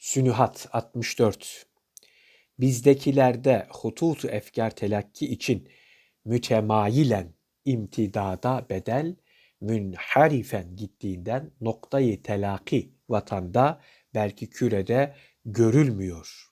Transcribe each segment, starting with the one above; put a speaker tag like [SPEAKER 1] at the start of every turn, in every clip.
[SPEAKER 1] Sünühat 64 Bizdekilerde hututu efkar telakki için mütemayilen imtidada bedel, münharifen gittiğinden noktayı telaki vatanda belki kürede görülmüyor.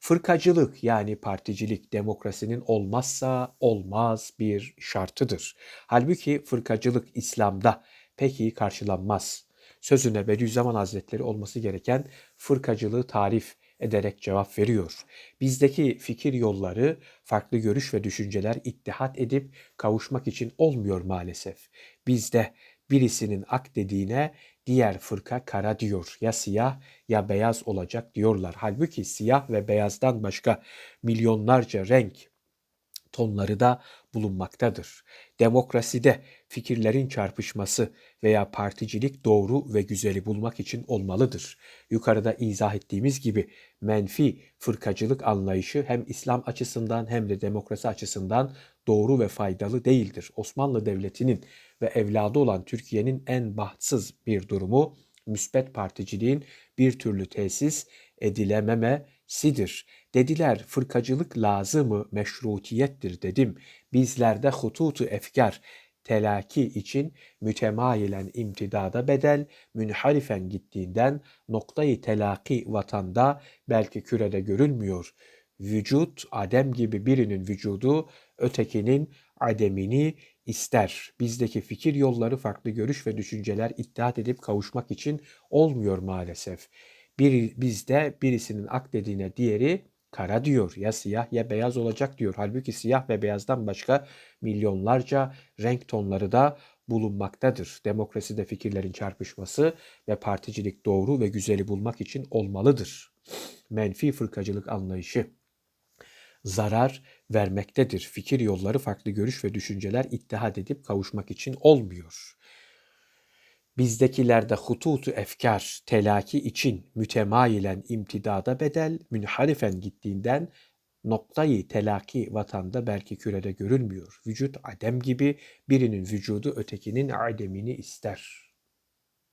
[SPEAKER 1] Fırkacılık yani particilik demokrasinin olmazsa olmaz bir şartıdır. Halbuki fırkacılık İslam'da pek iyi karşılanmaz. Sözüne Bediüzzaman Hazretleri olması gereken fırkacılığı tarif ederek cevap veriyor. Bizdeki fikir yolları farklı görüş ve düşünceler ittihat edip kavuşmak için olmuyor maalesef. Bizde birisinin ak dediğine diğer fırka kara diyor. Ya siyah ya beyaz olacak diyorlar. Halbuki siyah ve beyazdan başka milyonlarca renk tonları da bulunmaktadır. Demokraside fikirlerin çarpışması veya particilik doğru ve güzeli bulmak için olmalıdır. Yukarıda izah ettiğimiz gibi menfi fırkacılık anlayışı hem İslam açısından hem de demokrasi açısından doğru ve faydalı değildir. Osmanlı Devleti'nin ve evladı olan Türkiye'nin en bahtsız bir durumu müspet particiliğin bir türlü tesis edilememesidir. Dediler fırkacılık lazımı meşrutiyettir dedim. Bizlerde hututu efkar telaki için mütemayilen imtidada bedel, münharifen gittiğinden noktayı telaki vatanda belki kürede görülmüyor. Vücut, adem gibi birinin vücudu ötekinin ademini ister. Bizdeki fikir yolları farklı görüş ve düşünceler ittihat edip kavuşmak için olmuyor maalesef. Bir, bizde birisinin ak dediğine diğeri kara diyor. Ya siyah ya beyaz olacak diyor. Halbuki siyah ve beyazdan başka milyonlarca renk tonları da bulunmaktadır. Demokraside fikirlerin çarpışması ve particilik doğru ve güzeli bulmak için olmalıdır. Menfi fırkacılık anlayışı zarar vermektedir. Fikir yolları farklı görüş ve düşünceler ittihad edip kavuşmak için olmuyor. Bizdekilerde hututu efkar, telaki için mütemayilen imtidada bedel, münharifen gittiğinden noktayı telaki vatanda belki kürede görülmüyor. Vücut adem gibi birinin vücudu ötekinin ademini ister.''